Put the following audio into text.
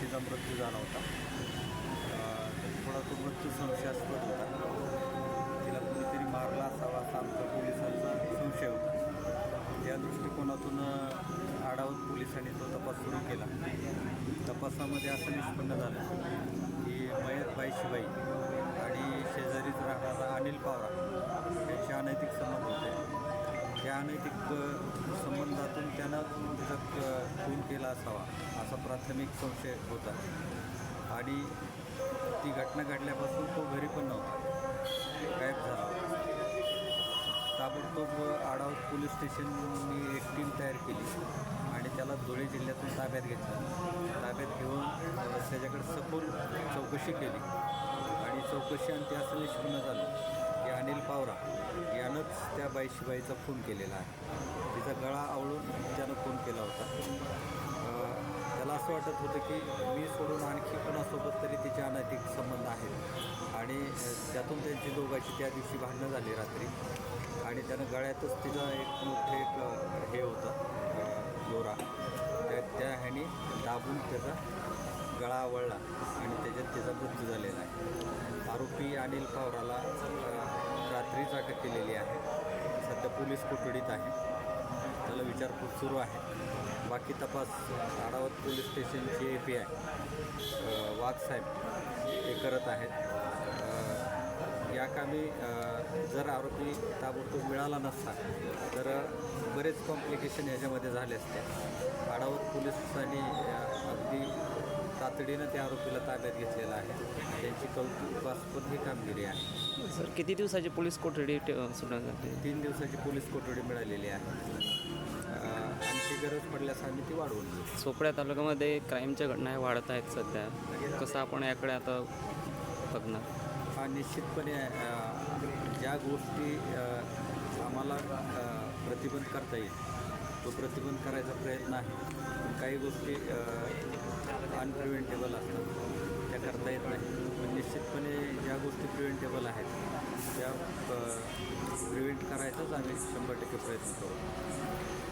तिचा मृत्यू झाला होता. थोडा तो मृत्यू संशयास्पद होता. तिला कोणीतरी मारला असावा असा आमचा पोलिसांचा संशय होता. या दृष्टिकोनातून आढावत आडावत पोलिसांनी तो तपास सुरू केला. तपासामध्ये असं निष्पन्न झालं की मयतबाई शिबाई आणि शेजारीच राहणारा अनिल पवार यांचे अनैतिक संबंध होते. त्या अनैतिक संबंधातून त्यानं तिचा खून केला असावा असा प्राथमिक संशय होता. आणि ती घटना घडल्यापासून तो घरी पण नव्हता. गायब झाला. ताबडतोब आडावत पोलीस स्टेशननी एक टीम तयार केली आणि त्याला धुळे जिल्ह्यातून ताब्यात घेतलं. ताब्यात घेऊन त्याच्याकडे सखोल चौकशी केली. आणि चौकशी आणि ते असं निष्पन्न झालं. की अनिल पावरा यानंच त्या बाईशिबाईचा खून केलेला आहे. तिचा गळा आवळून त्यानं खून केला होता. त्याला असं वाटत होतं की मी सोडून आणखी कोणासोबत तरी तिचे अनैतिक संबंध आहेत. आणि त्यातून त्यांची दोघांची त्या दिवशी भांडणं झाली रात्री. आणि त्यानं गळ्यातच तिचा एक मोठे एक हे होतं दोरा. त्या त्या ह्याने दाबून त्याचा गळा आवळला आणि त्याच्यात त्याचा मृत्यू झालेला आहे. आरोपी अनिल पावराला रात्रीच अटक केलेली आहे. सध्या पोलीस कोठडीत आहे. त्याला विचारपूस सुरू आहे. बाकी तपास आडावत पोलीस स्टेशनचे ए पी आय वाघसाहेब हे करत आहेत. या कामी जर आरोपी ताबडतोब मिळाला नसता तर बरेच कॉम्प्लिकेशन याच्यामध्ये झाले असते. आडावत पोलिसांनी अगदी तातडीनं त्या आरोपीला ताब्यात घेतलेलं आहे. त्यांची कौतुकास्पद ही कामगिरी आहे. सर किती दिवसाची पोलीस कोठडी ठे- सुटण्यात झाली? तीन दिवसाची पोलीस कोठडी मिळालेली आहे. अ, आणखी गरज पडल्यास आम्ही ती वाढवून घेऊ चोपड्या तालुक्यामध्ये क्राईमच्या घटना ह्या वाढत आहेत सध्या. कसं आपण याकडे आता बघणार? हा निश्चितपणे अ, ज्या गोष्टी अ, आम्हाला अ, प्रतिबंध करता येईल तो प्रतिबंध करायचा प्रयत्न आहे. काही गोष्टी अनप्रिव्हेंटेबल असतात. त्या करता येत नाही. पण निश्चितपणे ज्या गोष्टी प्रिव्हेंटेबल आहेत त्या प्रिव्हेंट करायचाच आम्ही शंभर टक्के प्रयत्न करू.